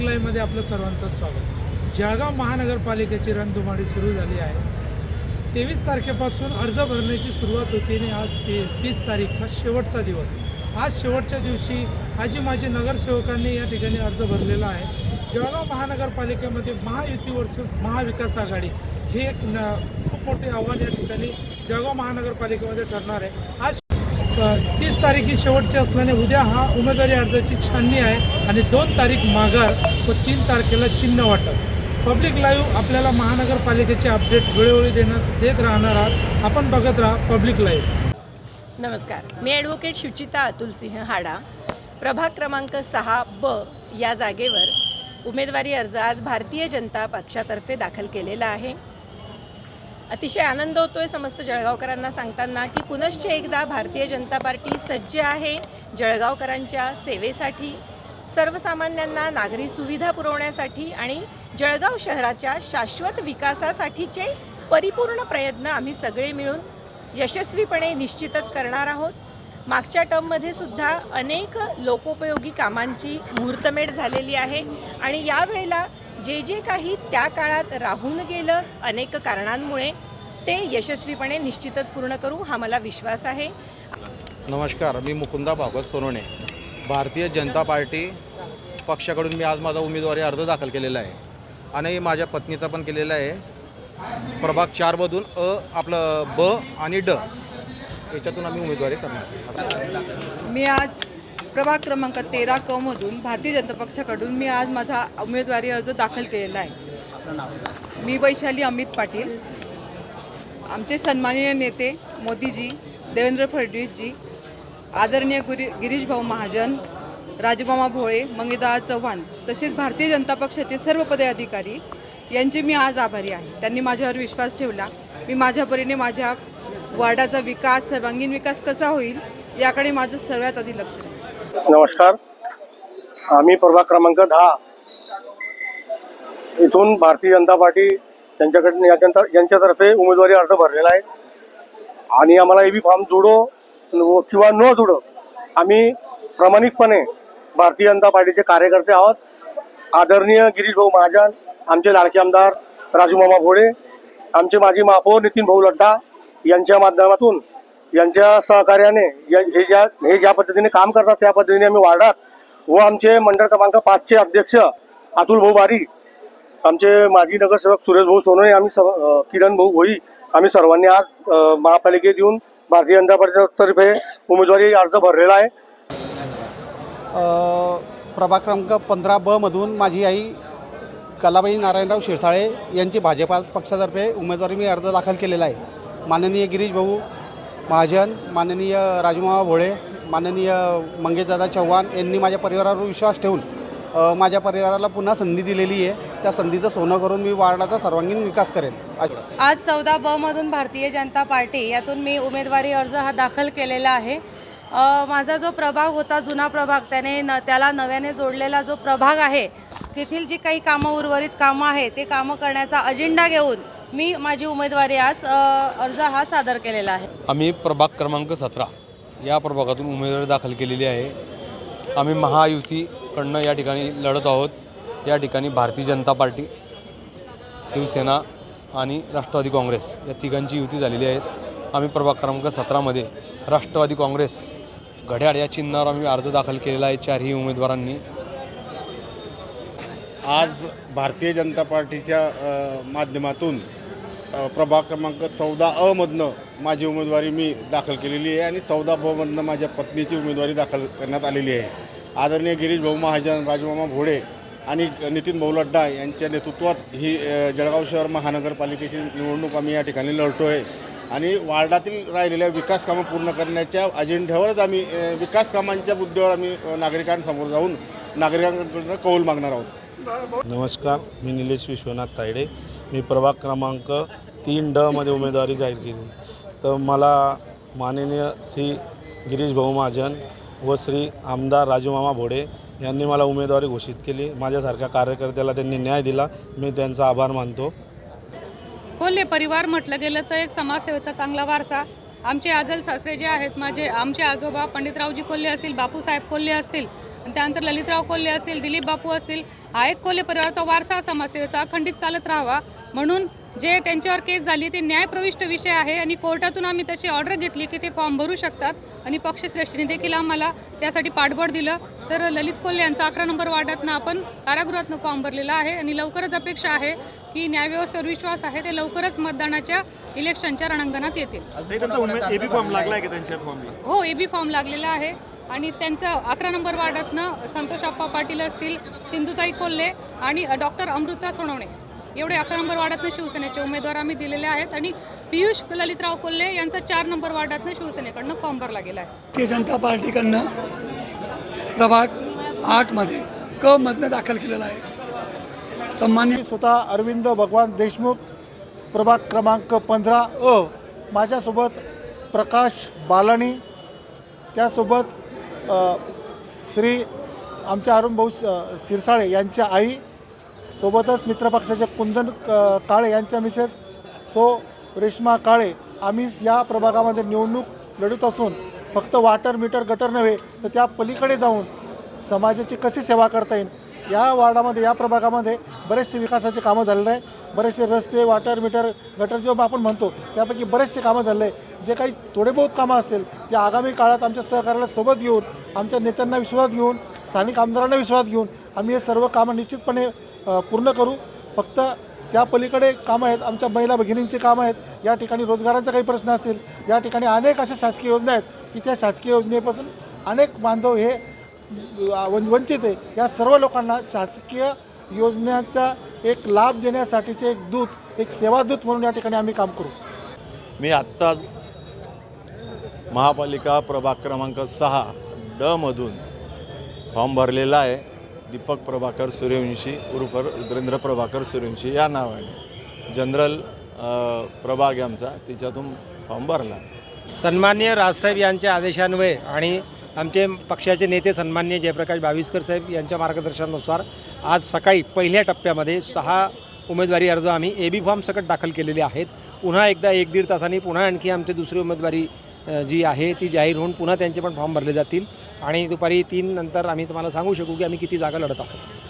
लाईव्हमध्ये आपलं सर्वांचं स्वागत. जळगाव महानगरपालिकेची रणधुमाळी सुरू झाली आहे. तेवीस तारखेपासून अर्ज भरण्याची सुरुवात होती आणि आज ते तीस तारीख हा शेवटचा दिवस. आज शेवटच्या दिवशी आजी माजी नगरसेवकांनी या ठिकाणी अर्ज भरलेला आहे. जळगाव महानगरपालिकेमध्ये महायुती वर्सेस महाविकास आघाडी हे एक न खूप मोठे आव्हान या ठिकाणी जळगाव महानगरपालिकेमध्ये ठरणार आहे. आज तीस तारीख ही शेवटची असल्याने उद्या हा उमेदवारी अर्जाची छाननी आहे आणि दोन तारीख माघार व तीन तारखेला चिन्ह वाटप. पब्लिक लाईव्ह आपल्याला महानगरपालिकेचे अपडेट वेळोवेळी देण्यात देत राहणार आहात. आपण बघत राहा पब्लिक लाईव्ह नमस्कार. मी ॲडव्होकेट शुचिता अतुलसिंह हाडा. प्रभाग क्रमांक सहा ब या जागेवर उमेदवारी अर्ज आज भारतीय जनता पक्षातर्फे दाखल केलेला आहे. अतिशय आनंद होतोय समस्त जळगावकरांना सांगताना की पुनश्च एकदा भारतीय जनता पार्टी सज्ज आहे जळगावकरांच्या सेवेसाठी सर्वसामान्यांना नागरी सुविधा पुरवण्यासाठी आणि जळगाव शहराच्या शाश्वत विकासासाठीचे परिपूर्ण प्रयत्न आम्ही सगळे मिळून यशस्वीपणे निश्चितच करणार आहोत. मागच्या टर्ममध्ये सुद्धा अनेक लोकोपयोगी कामांची मुहूर्तमेढ झालेली आहे आणि यावेळेला जे जे काही त्या काळात राहून गेलं अनेक कारणांमुळे ते यशस्वीपणे निश्चितच पूर्ण करू हा मला विश्वास आहे. नमस्कार मी मुकुंदा भागवत सोनवणे भारतीय जनता पार्टी पक्षाकडून मी आज माझा उमेदवारी अर्ज दाखल केलेला आहे. आणि माझ्या पत्नीचा पण केलेला आहे. प्रभाग चारमधून अ आपलं ब आणि ड याच्यातून आम्ही उमेदवारी करणार. मी आज प्रभाग क्रमांक तेरा क मधून भारतीय जनता पक्षाकडून मी आज माझा उमेदवारी अर्ज दाखल केलेला आहे. मी वैशाली अमित पाटील आमचे सन्माननीय नेते मोदीजी देवेंद्र फडणवीसजी आदरणीय गुरी गिरीश भाऊ महाजन राजमामा भोळे मंगेदा चव्हाण तसेच भारतीय जनता पक्षाचे सर्व पदाधिकारी यांचे मी आज आभारी आहे. त्यांनी माझ्यावर विश्वास ठेवला. मी माझ्या परीने माझ्या वार्डाचा विकास सर्वांगीण विकास कसा होईल याकडे माझं सर्वात आधी लक्ष आहे नमस्कार. आम्ही प्रभाग क्रमांक दहा. इथून भारतीय जनता पार्टी त्यांच्याकडून याच्या यांच्यातर्फे उमेदवारी अर्ज भरलेला आहे. आणि आम्हाला ए बी फॉर्म जुडो न- किंवा न जुडो आम्ही प्रामाणिकपणे भारतीय जनता पार्टीचे कार्यकर्ते आहोत. आदरणीय गिरीश भाऊ महाजन आमचे लाडके आमदार राजूमामा भोळे आमचे माजी महापौर नितीन भाऊ लड्डा यांच्या माध्यमातून यांच्या सहकार्याने या- हे ज्या हे ज्या पद्धतीने काम करतात त्या पद्धतीने आम्ही वार्डात व आमचे मंडळ क्रमांक पाचचे अध्यक्ष अतुल भाऊ बारी आमचे माजी नगरसेवक सुरेश भाऊ सोनोने आम्ही सर्व किरण भाऊ भोई आम्ही सर्वांनी आज महापालिकेत येऊन भारतीय जनता पार्टीतर्फे उमेदवारी अर्ज भरलेला आहे. प्रभाग क्रमांक पंधरा ब मधून माझी आई कलाबाई नारायणराव शिरसाळे यांची भाजपा पक्षातर्फे उमेदवारी मी अर्ज दाखल केलेला आहे. माननीय गिरीश भाऊ महाजन माननीय राजमामा भोळे माननीय मंगेशदादा चव्हाण यांनी माझ्या परिवारावर विश्वास ठेवून माझ्या परिवाराला पुन्हा संधी दिलेली आहे. त्या संधीचं सोनं करून मी वार्डाचा सर्वांगीण विकास करेन. आज चौदा ब मधून भारतीय जनता पार्टी यातून मी उमेदवारी अर्ज हा दाखल केलेला आहे. माझा जो प्रभाग होता जुना प्रभाग त्याने न त्याला नव्याने जोडलेला जो प्रभाग आहे तेथील जी काही कामं उर्वरित कामं आहे ते कामं करण्याचा अजेंडा घेऊन मी माझी उमेदवारी आज अर्ज हा सादर केलेला आहे. आम्ही प्रभाग क्रमांक सतरा या प्रभागातून उमेदवारी दाखल केलेली आहे. आम्ही महायुतीकडनं या ठिकाणी लढत आहोत. या ठिकाणी भारतीय जनता पार्टी शिवसेना आणि राष्ट्रवादी काँग्रेस या तिघांची युती झालेली आहेत. आम्ही प्रभाग क्रमांक सतरामध्ये राष्ट्रवादी काँग्रेस घड्याळ या चिन्हावर आम्ही अर्ज दाखल केलेला आहे चारही उमेदवारांनी. आज भारतीय जनता पार्टीच्या माध्यमातून प्रभाग क्रमांक चौदा अ मधनं माझी उमेदवारी मी दाखल केलेली आहे आणि चौदा बमधनं माझ्या पत्नीची उमेदवारी दाखल करण्यात आलेली आहे. आदरणीय गिरीश भाऊ महाजन राजमामा भोडे आणि नितीन भाऊ लड्डा यांच्या नेतृत्वात ही जळगाव शहर महानगरपालिकेची निवडणूक आम्ही या ठिकाणी लढतो आहे आणि वार्डातील राहिलेल्या विकास कामं पूर्ण करण्याच्या अजेंड्यावरच आम्ही विकास कामांच्या मुद्द्यावर आम्ही नागरिकांसमोर जाऊन नागरिकांकडून कौल मागणार आहोत. नमस्कार मी निलेश विश्वनाथ तायडे. मी प्रभाग क्रमांक तीन ड मध्ये उमेदवारी जाहीर केली. तर मला माननीय श्री गिरीश भाऊ महाजन व श्री आमदार राजूमामा भोडे यांनी मला उमेदवारी घोषित केली. माझ्यासारख्या कार्यकर्त्याला त्यांनी न्याय दिला. मी त्यांचा आभार मानतो. कोल्हे परिवार म्हटलं गेलं तर एक समाजसेवेचा चांगला वारसा. आमचे आजल सासरे जे आहेत माझे आमचे आजोबा पंडितरावजी कोल्हे असतील बापूसाहेब कोल्हे असतील आणि त्यानंतर ललितराव कोल्हे असतील दिलीप बापू असतील हा एक कोल्हे परिवाराचा वारसा समाजसेवेचा अखंडित चालत राहावा. म्हणून जे त्यांच्यावर केस झाली ते न्यायप्रविष्ट विषय आहे आणि कोर्टातून आम्ही तशी ऑर्डर घेतली की ते फॉर्म भरू शकतात आणि पक्षश्रेष्ठीने देखील आम्हाला त्यासाठी पाठबळ दिलं. तर ललित कोल्हे यांचा अकरा नंबर वार्डातनं आपण कारागृहातनं फॉर्म भरलेला आहे आणि लवकरच अपेक्षा आहे की न्यायव्यवस्थेवर विश्वास आहे ते लवकरच मतदानाच्या इलेक्शनच्या रणांगणात येतील. एबी फॉर्म लागलाय का त्यांच्या फॉर्मला? हो ए बी फॉर्म लागलेला आहे आणि त्यांचं अकरा नंबर वार्डातनं संतोष आप्पा पाटील असतील सिंधुताई कोल्हे आणि डॉक्टर अमृता सोनवणे. एवढे अकरा नंबर वार्डातनं शिवसेनेचे उमेदवार आम्ही दिलेले आहेत आणि पियुष ललितराव कोल्हे यांचा चार नंबर वार्डातनं शिवसेनेकडनं फॉर्म भरला गेला आहे. भारतीय जनता पार्टीकडनं प्रभाग आठमध्ये क मधनं दाखल केलेला आहे. सन्मान्य स्वतः अरविंद भगवान देशमुख प्रभाग क्रमांक पंधरा अ. माझ्यासोबत प्रकाश बालाणी त्यासोबत श्री आमच्या अरुण भाऊ शिरसाळे यांच्या आई सोबतच मित्रपक्षाचे कुंदन क- काळे यांच्या मिसेस सो रेश्मा काळे आम्ही या प्रभागामध्ये निवडणूक लढत असून फक्त वाटर मीटर गटर नव्हे तर त्या पलीकडे जाऊन समाजाची कशी सेवा करता येईल? या वार्डामध्ये या प्रभागामध्ये बरेचसे विकासाचे कामं झालेलं आहे. बरेचसे रस्ते वाटर मीटर गटर जेव्हा आपण म्हणतो त्यापैकी बरेचसे कामं झाले आहे. जे काही थोडे बहुत कामं असतील ते आगामी काळात आमच्या सहकार्याला सोबत घेऊन आमच्या नेत्यांना विश्वास घेऊन स्थानिक आमदारांना विश्वास घेऊन आम्ही हे सर्व कामं निश्चितपणे पूर्ण करू. फक्त त्या पलीकडे कामं आहेत. आमच्या महिला भगिनींची कामं आहेत. या ठिकाणी रोजगारांचा काही प्रश्न असेल या ठिकाणी अनेक अशा शासकीय योजना आहेत की त्या शासकीय योजनेपासून अनेक बांधव हे वन वंचित आहे. या सर्व लोकांना शासकीय योजनेचा एक लाभ देण्यासाठीचे एक दूत एक सेवादूत म्हणून या ठिकाणी आम्ही काम करू. मी आत्ताच महापालिका प्रभाग क्रमांक सहा ड मधून फॉर्म भरलेला आहे. दीपक प्रभाकर सूर्यवंशी उर्फ रुद्रेंद्र प्रभाकर सूर्यवंशी या नावाने. जनरल प्रभाग आहे आमचा तिच्यातून फॉर्म भरला. सन्मान्य राजसाहेब यांच्या आदेशान्वये आणि आमचे पक्षाचे नेते सन्मान्य जयप्रकाश बाविस्कर साहेब यांच्या मार्गदर्शनानुसार आज सकाळी पहिल्या टप्प्यामध्ये सहा उमेदवारी अर्ज आम्ही ए बी फॉर्म सकट दाखल केलेले आहेत. पुन्हा एकदा एक दीड तासांनी पुन्हा आणखी आमचे दुसरी उमेदवारी जी आहे ती जाहीर होऊन पुन्हा त्यांचे पण फॉर्म भरले जातील. आणि दुपारी तीन नंतर आम्ही तुम्हाला सांगू शकू की आम्ही किती जागा लढत आहोत.